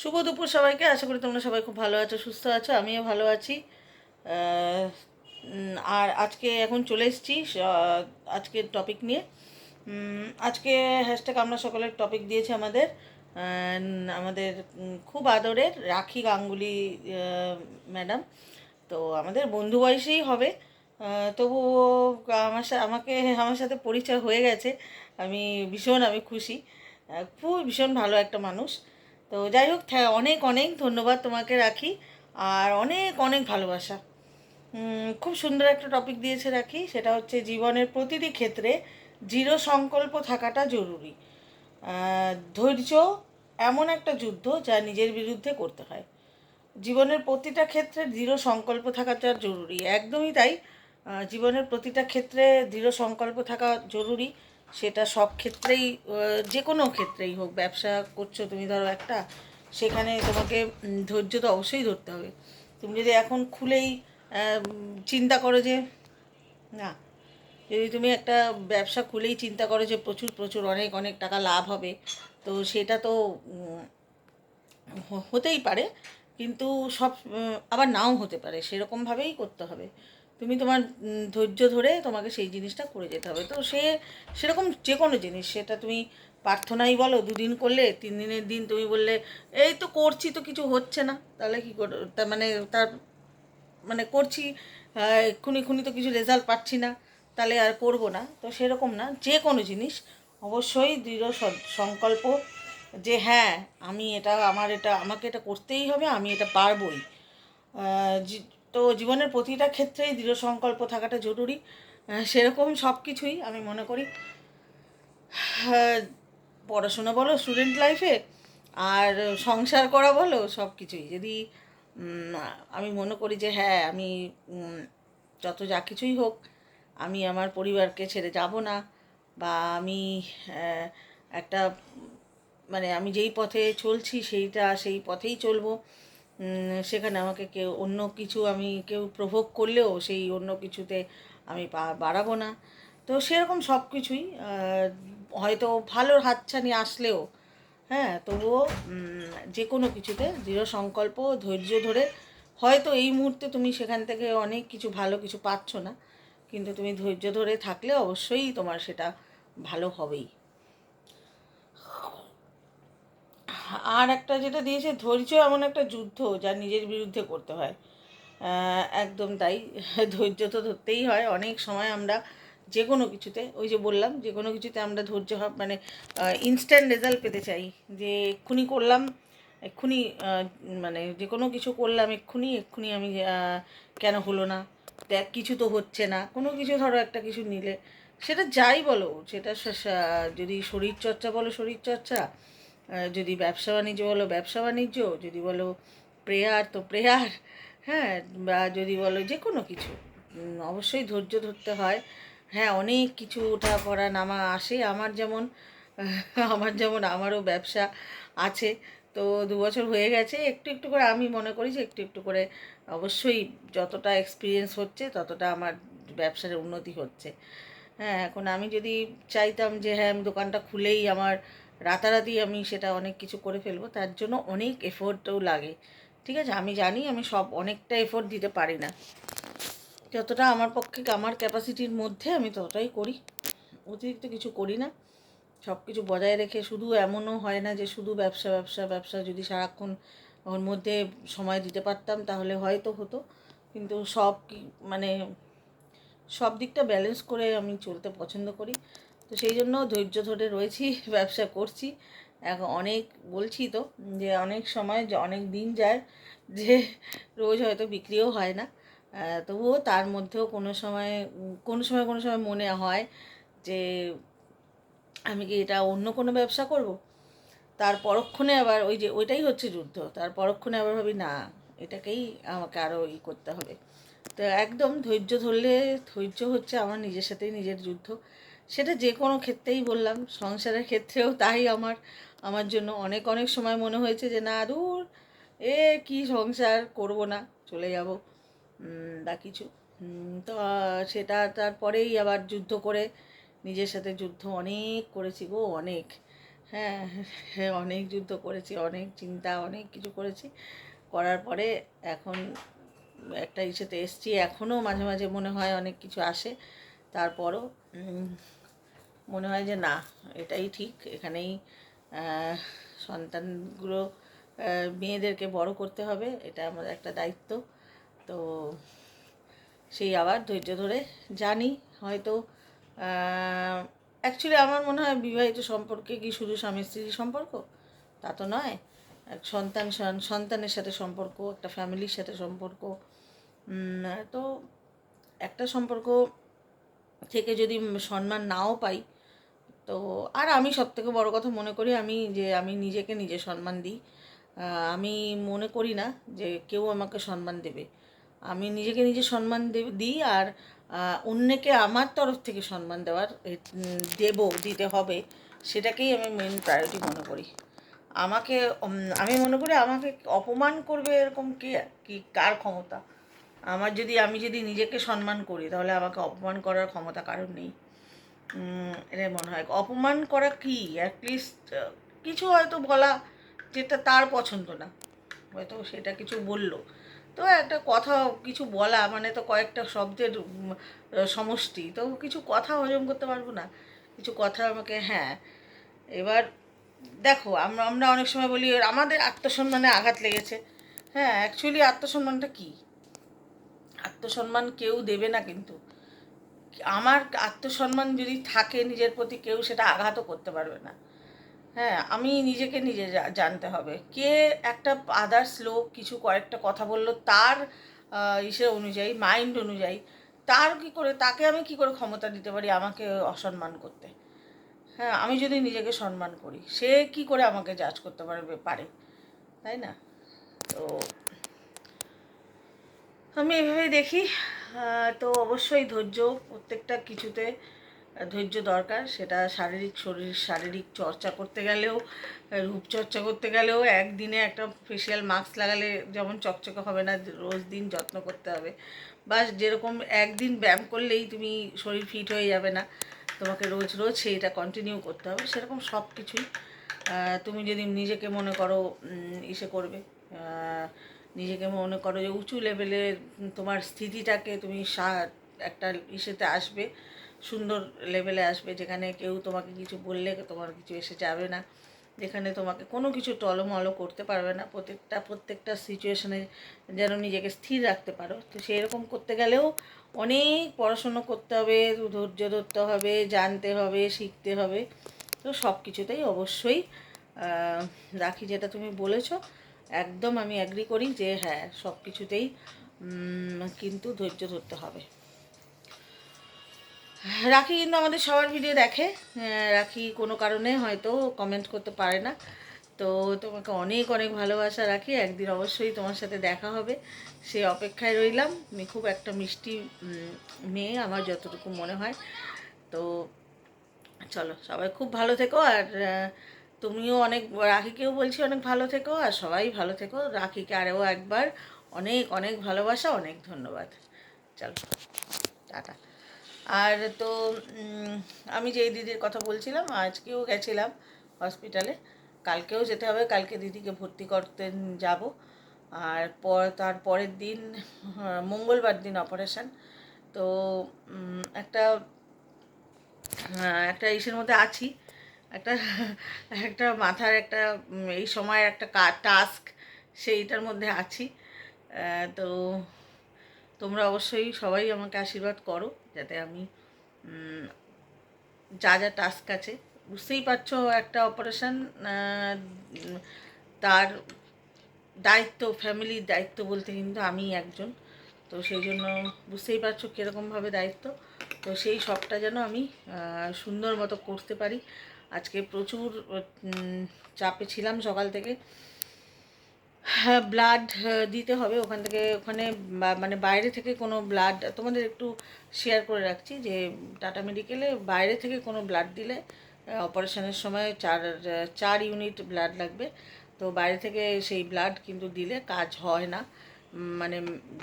শুভ দুপুর সবাইকে। আশা করি তোমরা সবাই খুব ভালো আছো, সুস্থ আছো, আমিও ভালো আছি। আর আজকে এখন চলে এসেছি আজকের টপিক নিয়ে। আজকে হ্যাশট্যাগ আমরা সকলের টপিক দিয়েছি আমাদের। আমাদের খুব আদরের রাখি গাঙ্গুলি ম্যাডাম তো আমাদের বন্ধু বয়সেই হবে। তবুও আমার সাথে আমাকে, আমার সাথে পরিচয় হয়ে গেছে। আমি ভীষণ, আমি খুশি। খুব ভীষণ ভালো একটা মানুষ। তো যাই হোক অনেক অনেক ধন্যবাদ তোমাকে রাখি আর অনেক অনেক ভালোবাসা। খুব সুন্দর একটা টপিক দিয়েছে রাখি, সেটা হচ্ছে জীবনের প্রতিটি ক্ষেত্রে দৃঢ় সংকল্প থাকাটা জরুরি। ধৈর্য এমন একটা যুদ্ধ যা নিজের বিরুদ্ধে করতে হয়। জীবনের প্রতিটা ক্ষেত্রে দৃঢ় সংকল্প থাকাটা জরুরি। একদমই তাই জীবনের প্রতিটা ক্ষেত্রে দৃঢ় সংকল্প থাকা জরুরি। সেটা সব ক্ষেত্রেই যে কোনো ক্ষেত্রেই হোক, ব্যবসা করছ তুমি ধরো একটা, সেখানে তোমাকে ধৈর্য তো অবশ্যই ধরতে হবে। তুমি যদি এখন খুলেই চিন্তা করো যে, না, যদি তুমি একটা ব্যবসা খুলেই চিন্তা করো যে প্রচুর প্রচুর, অনেক অনেক টাকা লাভ হবে, তো সেটা তো হতেই পারে, কিন্তু সব আবার নাও হতে পারে, সেরকমভাবেই করতে হবে। তুমি তোমার ধৈর্য ধরে তোমাকে সেই জিনিসটা করে যেতে হবে। তো সে সেরকম যে কোনো জিনিস, সেটা তুমি প্রার্থনাই বলো, দুদিন করলে, তিন দিনের দিন তুমি বললে, এই তো করছি, তো কিছু হচ্ছে না। তাহলে কী করে? তার মানে তার মানে করছি এক্ষুনি এক্ষুনি তো কিছু রেজাল্ট পাচ্ছি না, তাহলে আর করব না। তো সেরকম না যে কোনো জিনিস, অবশ্যই দৃঢ় সংকল্প যে হ্যাঁ আমি এটা, আমার এটা, আমাকে এটা করতেই হবে, আমি এটা পারবই। তো জীবনের প্রতিটা ক্ষেত্রেই দৃঢ় সংকল্প থাকাটা জরুরি। সেরকম সব কিছুই আমি মনে করি। পড়াশোনা বলো স্টুডেন্ট লাইফে আর সংসার করা বলো সব কিছুই যদি আমি মনে করি যে হ্যাঁ আমি যত যা কিছুই হোক, আমি আমার পরিবারকে ছেড়ে যাব না, বা আমি একটা মানে আমি যেই পথে চলছি, সেইটা সেই পথেই চলবো সেখানে আমাকে কেউ অন্য কিছু আমি কেউ প্রভোগ করলেও সেই অন্য কিছুতে আমি বাড়াবো না। তো সেরকম সব কিছুই হয়তো ভালো হাতছানি আসলেও হ্যাঁ তবুও যে কোনো কিছুতে দৃঢ় সংকল্প, ধৈর্য ধরে হয়তো এই মুহূর্তে তুমি সেখান থেকে অনেক কিছু, ভালো কিছু পাচ্ছ না, কিন্তু তুমি ধৈর্য ধরে থাকলে অবশ্যই তোমার সেটা ভালো হবেই। আর একটা যেটা দিয়েছে ধৈর্য এমন একটা যুদ্ধ যা নিজের বিরুদ্ধে করতে হয়। একদম তাই। ধৈর্য তো ধরতেই হয়। অনেক সময় আমরা যে কোনো কিছুতে ওই যে বললাম যে কোনো কিছুতে আমরা ধৈর্য মানে ইনস্ট্যান্ট রেজাল্ট পেতে চাই। যে এক্ষুনি করলাম এক্ষুনি মানে যে কোনো কিছু করলাম এক্ষুনি এক্ষুনি আমি কেন হলো না? দেখ কিছু তো হচ্ছে না। কোনো কিছু ধরো একটা কিছু নিলে সেটা যাই বলো সেটা যদি শরীরচর্চা বলো শরীর চর্চা আহ, যদি ব্যবসা বাণিজ্য বলো, ব্যবসা বাণিজ্য, যদি বলো প্রেয়ার, তো প্রেয়ার হ্যাঁ বা যদি বলো যে কোনো কিছু অবশ্যই ধৈর্য ধরতে হয়। হ্যাঁ অনেক কিছু ওঠা, পড়া, নামা আসে। আমার যেমন আমার যেমন, আমারও ব্যবসা আছে। তো দু বছর হয়ে গেছে, একটু একটু করে আমি মনে করি যে একটু একটু করে অবশ্যই যতটা এক্সপিরিয়েন্স হচ্ছে, ততটা আমার ব্যবসার উন্নতি হচ্ছে। হ্যাঁ এখন আমি যদি চাইতাম যে হ্যাঁ আমি দোকানটা খুলেই আমার রাতারাতি আমি সেটা অনেক কিছু করে ফেলব, তার জন্য অনেক এফোর্টও লাগে। ঠিক আছে? আমি জানি আমি সব অনেকটা এফোর্ট দিতে পারি না। যতটা আমার পক্ষে আমার ক্যাপাসিটির মধ্যে আমি ততটাই করি। অতিরিক্ত কিছু করি না। সব কিছু বজায় রেখে শুধু এমনও হয় না যে শুধু ব্যবসা ব্যবসা ব্যবসা যদি সারাক্ষণ ওর মধ্যে সময় দিতে পারতাম তাহলে হয়তো হতো। কিন্তু সব মানে সব দিকটা ব্যালেন্স করে আমি চলতে পছন্দ করি। তো সেই জন্য ধৈর্য ধরে রয়েছি, ব্যবসা করছি। এখন অনেক বলছি তো যে অনেক সময় অনেক দিন যায় যে রোজ হয়তো বিক্রিও হয় না। তবুও তার মধ্যেও কোনো সময় কোনো সময় কোনো সময় মনে হয় যে আমি কি এটা অন্য কোনো ব্যবসা করব? তার পরক্ষণে আবার ওই যে ওইটাই হচ্ছে যুদ্ধ, তার পরক্ষণে আবার ভাবি, না, এটাকেই আমাকে আরও ই করতে হবে। তো একদম ধৈর্য ধরলে ধৈর্য হচ্ছে আমার নিজের সাথেই নিজের যুদ্ধ। সেটা যে কোনো ক্ষেত্রেই বললাম, সংসারের ক্ষেত্রেও তাই আমার আমার জন্য অনেক অনেক সময় মনে হয়েছে যে, না দূর, এ কি সংসার করব না, চলে যাব। বা কিছু। তো সেটা তারপরেই আবার যুদ্ধ করে নিজের সাথে যুদ্ধ অনেক করেছি গো, অনেক। হ্যাঁ হ্যাঁ অনেক যুদ্ধ করেছি, অনেক চিন্তা, অনেক কিছু করেছি। করার পরে এখন একটা ইসেতে এসছি এখনও মাঝে মাঝে মনে হয় অনেক কিছু আসে। তারপরও মনে হয় যে না, এটাই ঠিক। এখানেই সন্তানগুলো মেয়েদেরকে বড় করতে হবে, এটা আমাদের একটা দায়িত্ব। তো সেই আবার ধৈর্য ধরে জানি, হয়তো অ্যাকচুয়ালি আমার মনে হয় বিবাহিত সম্পর্কে কি শুধু স্বামী স্ত্রীর সম্পর্ক? তা তো নয়। এক সন্তান, সন- সন্তানের সাথে সম্পর্ক, একটা ফ্যামিলির সাথে সম্পর্ক। তো একটা সম্পর্ক থেকে যদি সম্মান নাও পাই তো আর আমি সব থেকে বড়ো কথা মনে করি আমি যে আমি নিজেকে নিজে সম্মান দিই। আমি মনে করি না যে কেউ আমাকে সম্মান দেবে। আমি নিজেকে নিজে সম্মান দিই আর অন্যকে আমার তরফ থেকে সম্মান দেওয়ার দেবো, দিতে হবে, সেটাকেই আমি মেন প্রায়োরিটি মনে করি। আমাকে আমি মনে করি আমাকে অপমান করবে এরকম কে, কি, কার ক্ষমতা? আমার যদি, আমি যদি নিজেকে সম্মান করি, তাহলে আমাকে অপমান করার ক্ষমতা কারণ নেই। এটাই মনে হয়। অপমান করা কি? অ্যাটলিস্ট কিছু হয়তো বলা যেটা তার পছন্দ না। হয়তো সেটা কিছু বলল। তো একটা কথা কিছু বলা মানে তো কয়েকটা শব্দের সমষ্টি। তো কিছু কথা হজম করতে পারব না। কিছু কথা আমাকে হ্যাঁ। এবার দেখো, আমরা আমরা অনেক সময় বলি, আমাদের আত্মসম্মানে আঘাত লেগেছে। হ্যাঁ অ্যাকচুয়ালি আত্মসম্মানটা কী? আত্মসম্মান কেউ দেবে না কিন্তু। আমার আত্মসম্মান যদি থাকে নিজের প্রতি, কেউ সেটা আঘাতও করতে পারবে না। হ্যাঁ আমি নিজেকে নিজে জানতে হবে। কে একটা আদার্স লোক কিছু কয়েকটা কথা বলল তার ইসে অনুযায়ী মাইন্ড অনুযায়ী, তার কি করে, তাকে আমি কি করে ক্ষমতা দিতে পারি আমাকে অসম্মান করতে? হ্যাঁ আমি যদি নিজেকে সম্মান করি, সে কি করে আমাকে জাজ করতে পারবে, পারে? তাই না? তো আমি এভাবেই দেখি। তো অবশ্যই ধৈর্য প্রত্যেকটা কিছুতে ধৈর্য দরকার। সেটা শারীরিক শরীর, শারীরিক চর্চা করতে গেলেও রূপচর্চা করতে গেলেও একদিনে একটা ফেসিয়াল মাস্ক লাগালে যেমন চকচকে হবে না, রোজ দিন যত্ন করতে হবে। বা যেরকম একদিন ব্যায়াম করলেই তুমি শরীর ফিট হয়ে যাবে না, তোমাকে রোজ রোজ সেইটা কন্টিনিউ করতে হবে। সেরকম সব কিছুই তুমি যদি নিজেকে মনে করো ইসে করবে নিজেকে মনে করো যে উঁচু লেভেলে তোমার স্থিতিটাকে তুমি সা- একটা ইসেতে আসবে, সুন্দর লেভেলে আসবে, যেখানে কেউ তোমাকে কিছু বললে তোমার কিছু এসে যাবে না। যেখানে তোমাকে কোনো কিছু টলমলো করতে পারবে না। প্রত্যেকটা প্রত্যেকটা সিচুয়েশনে যেন নিজেকে স্থির রাখতে পারো। তো সেই রকম করতে গেলেও অনেক পড়াশুনো করতে হবে, ধৈর্য ধরতে হবে, জানতে হবে, শিখতে হবে। তো সব কিছুতেই অবশ্যই রাখি যেটা তুমি বলেছ। একদম আমি অ্যাগ্রি করি যে হ্যাঁ সব কিছুতেই কিন্তু ধৈর্য ধরতে হবে। রাখি কিন্তু আমাদের সবার ভিডিও দেখে। রাখি কোনো কারণে হয়তো কমেন্ট করতে পারে না। তো তোমাকে অনেক অনেক ভালোবাসা রাখি। একদিন অবশ্যই তোমার সাথে দেখা হবে। সে অপেক্ষায় রইলাম। আমি খুব একটা মিষ্টি মেয়ে আমার যতটুকু মনে হয়। তো চলো, সবাই খুব ভালো থেকো। আর তুমিও অনেক রাখিকেও বলছি অনেক ভালো থেকো আর সবাই ভালো থেকো। রাখিকে আরও একবার অনেক অনেক ভালোবাসা অনেক ধন্যবাদ। চলো টাটা। আর তো আমি যেই দিদির কথা বলছিলাম আজকেও গেছিলাম হসপিটালে। কালকেও যেতে হবে কালকে দিদিকে ভর্তি করতে যাব। আর পর তার পরের দিন মঙ্গলবার দিন অপারেশন। তো একটা আহ, একটা ইসের মধ্যে আছি। একটা একটা মাথার একটা এই সময়ের একটা টাস্ক সেইটার মধ্যে আছি। তো তোমরা অবশ্যই সবাই আমাকে আশীর্বাদ করো যাতে আমি যা যা টাস্ক আছে, বুঝতেই পারছ একটা অপারেশন তার দায়িত্ব ফ্যামিলির দায়িত্ব বলতে কিন্তু আমি একজন। তো সেই জন্য বুঝতেই পারছ কীরকমভাবে দায়িত্ব। তো সেই সবটা যেন আমি সুন্দর মতো করতে পারি। আজকে প্রচুর চাপে ছিলাম সকাল থেকে। হ্যাঁ ব্লাড দিতে হবে ওখান থেকে। ওখানে মানে বাইরে থেকে কোনো ব্লাড তোমাদের একটু শেয়ার করে রাখছি যে টাটা মেডিকেলে বাইরে থেকে কোনো ব্লাড দিলে অপারেশনের সময় চার চার ইউনিট ব্লাড লাগবে। তো বাইরে থেকে সেই ব্লাড কিন্তু দিলে কাজ হয় না। মানে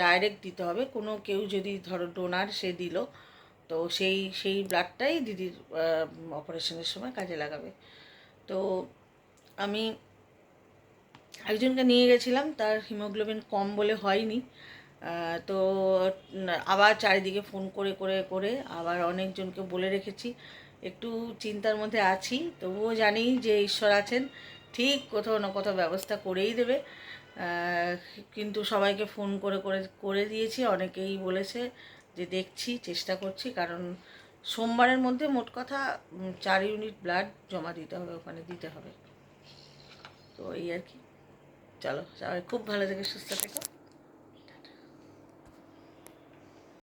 ডাইরেক্ট দিতে হবে। কোনো কেউ যদি ধরো ডোনার সে দিল তো সেই সেই ব্লাডটাই দিদির অপারেশনের সময় কাজে লাগাবে। তো আমি একজনকে নিয়ে গেছিলাম, তার হিমোগ্লোবিন কম বলে হয়নি। তো আবার চারিদিকে ফোন করে করে করে আবার অনেকজনকে বলে রেখেছি। একটু চিন্তার মধ্যে আছি, তবুও জানি যে ঈশ্বর আছেন, ঠিক কোথাও না কোথাও ব্যবস্থা করেই দেবে। কিন্তু সবাইকে ফোন করে করে করে দিয়েছি, অনেকেই বলেছে যে দেখছি, চেষ্টা করছি, কারণ সোমবারের মধ্যে মোট কথা চার ইউনিট ব্লাড জমা দিতে হবে, ওখানে দিতে হবে। তো এই আর কি। চলো খুব ভালো থেকে সুস্থ থেকো।